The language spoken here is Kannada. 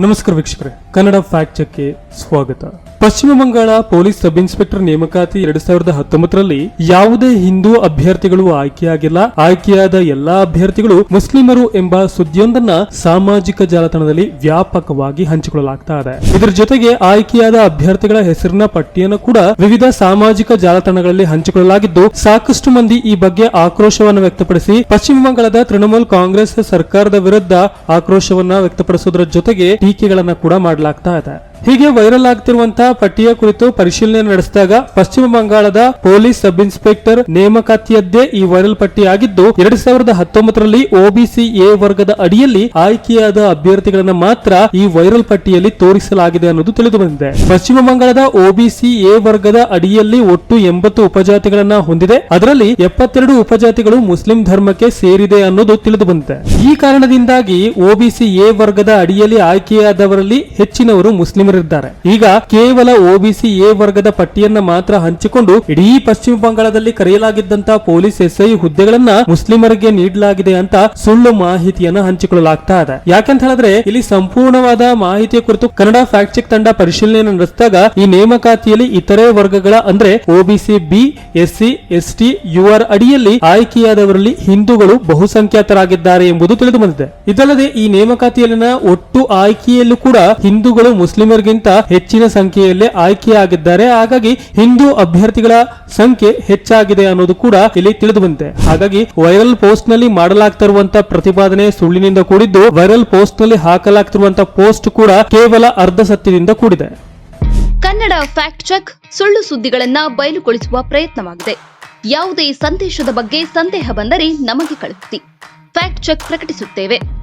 ನಮಸ್ಕಾರ ವೀಕ್ಷಕರೇ ಕನ್ನಡ ಫ್ಯಾಕ್ಟ್ ಚೆಕ್ಗೆ ಸ್ವಾಗತ ಪಶ್ಚಿಮ ಬಂಗಾಳ ಪೊಲೀಸ್ ಸಬ್ ಇನ್ಸ್ಪೆಕ್ಟರ್ ನೇಮಕಾತಿ ಎರಡ್ ಸಾವಿರದ ಹತ್ತೊಂಬತ್ತರಲ್ಲಿ ಯಾವುದೇ ಹಿಂದೂ ಅಭ್ಯರ್ಥಿಗಳು ಆಯ್ಕೆಯಾಗಿಲ್ಲ. ಆಯ್ಕೆಯಾದ ಎಲ್ಲಾ ಅಭ್ಯರ್ಥಿಗಳು ಮುಸ್ಲಿಮರು ಎಂಬ ಸುದ್ದಿಯೊಂದನ್ನ ಸಾಮಾಜಿಕ ಜಾಲತಾಣದಲ್ಲಿ ವ್ಯಾಪಕವಾಗಿ ಹಂಚಿಕೊಳ್ಳಲಾಗ್ತಾ ಇದೆ. ಇದರ ಜೊತೆಗೆ ಆಯ್ಕೆಯಾದ ಅಭ್ಯರ್ಥಿಗಳ ಹೆಸರಿನ ಪಟ್ಟಿಯನ್ನು ಕೂಡ ವಿವಿಧ ಸಾಮಾಜಿಕ ಜಾಲತಾಣಗಳಲ್ಲಿ ಹಂಚಿಕೊಳ್ಳಲಾಗಿದ್ದು, ಸಾಕಷ್ಟು ಮಂದಿ ಈ ಬಗ್ಗೆ ಆಕ್ರೋಶವನ್ನು ವ್ಯಕ್ತಪಡಿಸಿ, ಪಶ್ಚಿಮ ಬಂಗಾಳದ ತೃಣಮೂಲ್ ಕಾಂಗ್ರೆಸ್ ಸರ್ಕಾರದ ವಿರುದ್ಧ ಆಕ್ರೋಶವನ್ನ ವ್ಯಕ್ತಪಡಿಸುವುದರ ಜೊತೆಗೆ ಟೀಕೆಗಳನ್ನ ಕೂಡ ಮಾಡಲಾಗ್ತಾ ಇದೆ. ಹೀಗೆ ವೈರಲ್ ಆಗ್ತಿರುವಂತಹ ಪಟ್ಟಿಯ ಕುರಿತು ಪರಿಶೀಲನೆ ನಡೆಸಿದಾಗ ಪಶ್ಚಿಮ ಬಂಗಾಳದ ಪೊಲೀಸ್ ಸಬ್ ಇನ್ಸ್ಪೆಕ್ಟರ್ ನೇಮಕಾತಿಯದ್ದೇ ಈ ವೈರಲ್ ಪಟ್ಟಿ ಆಗಿದ್ದು ಎರಡ್ ಸಾವಿರದ ಹತ್ತೊಂಬತ್ತರಲ್ಲಿ ಒಬಿಸಿ ಎ ವರ್ಗದ ಅಡಿಯಲ್ಲಿ ಆಯ್ಕೆಯಾದ ಅಭ್ಯರ್ಥಿಗಳನ್ನ ಮಾತ್ರ ಈ ವೈರಲ್ ಪಟ್ಟಿಯಲ್ಲಿ ತೋರಿಸಲಾಗಿದೆ ಅನ್ನೋದು ತಿಳಿದು ಬಂದಿದೆ ಪಶ್ಚಿಮ ಬಂಗಾಳದ ಒಬಿಸಿ ಎ ವರ್ಗದ ಅಡಿಯಲ್ಲಿ ಒಟ್ಟು ಎಂಬತ್ತು ಉಪಜಾತಿಗಳನ್ನ ಹೊಂದಿದೆ. ಅದರಲ್ಲಿ ಎಪ್ಪತ್ತೆರಡು ಉಪಜಾತಿಗಳು ಮುಸ್ಲಿಂ ಧರ್ಮಕ್ಕೆ ಸೇರಿದೆ ಅನ್ನೋದು ತಿಳಿದು ಬಂದಿದೆ ಈ ಕಾರಣದಿಂದಾಗಿ ಒಬಿಸಿ ಎ ವರ್ಗದ ಅಡಿಯಲ್ಲಿ ಆಯ್ಕೆಯಾದವರಲ್ಲಿ ಹೆಚ್ಚಿನವರು ಮುಸ್ಲಿಮರಿದ್ದಾರೆ ಈಗ ಕೇವಲ ಒಬಿಸಿ ಎ ವರ್ಗದ ಪಟ್ಟಿಯನ್ನ ಮಾತ್ರ ಹಂಚಿಕೊಂಡು ಇಡೀ ಪಶ್ಚಿಮ ಬಂಗಾಳದಲ್ಲಿ ಕರೆಯಲಾಗಿದ್ದಂತಹ ಪೊಲೀಸ್ ಎಸ್ಐ ಹುದ್ದೆಗಳನ್ನ ಮುಸ್ಲಿಮರಿಗೆ ನೀಡಲಾಗಿದೆ ಅಂತ ಸುಳ್ಳು ಮಾಹಿತಿಯನ್ನ ಹಂಚಿಕೊಳ್ಳಲಾಗ್ತಾ ಇದೆ. ಯಾಕಂತ ಹೇಳಿದ್ರೆ ಇಲ್ಲಿ ಸಂಪೂರ್ಣವಾದ ಮಾಹಿತಿಯ ಕುರಿತು ಕನ್ನಡ ಫ್ಯಾಕ್ಟ್ ಚೆಕ್ ತಂಡ ಪರಿಶೀಲನೆ ನಡೆಸಿದಾಗ ಈ ನೇಮಕಾತಿಯಲ್ಲಿ ಇತರೆ ವರ್ಗಗಳ ಅಂದ್ರೆ OBC B SC, ST UR ಅಡಿಯಲ್ಲಿ ಆಯ್ಕೆಯಾದವರಲ್ಲಿ ಹಿಂದೂಗಳು ಬಹುಸಂಖ್ಯಾತರಾಗಿದ್ದಾರೆ ಎಂಬುದು ತಿಳಿದು ಬಂದಿದೆ. ಇದಲ್ಲದೆ ಈ ನೇಮಕಾತಿಯಲ್ಲಿನ ಒಟ್ಟು ಆಯ್ಕೆಯಲ್ಲೂ ಕೂಡ ಹಿಂದೂಗಳು ಮುಸ್ಲಿಮರಿಗಿಂತ ಹೆಚ್ಚಿನ ಸಂಖ್ಯೆಯಲ್ಲಿ ಆಯ್ಕೆಯಾಗಿದ್ದಾರೆ. ಹಾಗಾಗಿ ಹಿಂದೂ ಅಭ್ಯರ್ಥಿಗಳ ಸಂಖ್ಯೆ ಹೆಚ್ಚಾಗಿದೆ ಅನ್ನೋದು ಕೂಡ ಇಲ್ಲಿ ತಿಳಿದು ಬಂತೆ ಹಾಗಾಗಿ ವೈರಲ್ ಪೋಸ್ಟ್ನಲ್ಲಿ ಮಾಡಲಾಗ್ತಿರುವಂತಹ ಪ್ರತಿಪಾದನೆ ಸುಳ್ಳಿನಿಂದ ಕೂಡಿದ್ದು, ವೈರಲ್ ಪೋಸ್ಟ್ನಲ್ಲಿ ಹಾಕಲಾಗ್ತಿರುವಂತಹ ಪೋಸ್ಟ್ ಕೂಡ ಕೇವಲ ಅರ್ಧ ಸತ್ಯದಿಂದ ಕೂಡಿದೆ. ಕನ್ನಡ ಫ್ಯಾಕ್ಟ್ ಚೆಕ್ ಸುಳ್ಳು ಸುದ್ದಿಗಳನ್ನ ಬಯಲುಗೊಳಿಸುವ ಪ್ರಯತ್ನವಾಗಿದೆ. ಯಾವುದೇ ಸಂದೇಶದ ಬಗ್ಗೆ ಸಂದೇಹ ಬಂದರೆ ನಮಗೆ ಕಳುಹಿಸಿ. Fact check ಪ್ರಕಟಿಸುತ್ತೇವೆ.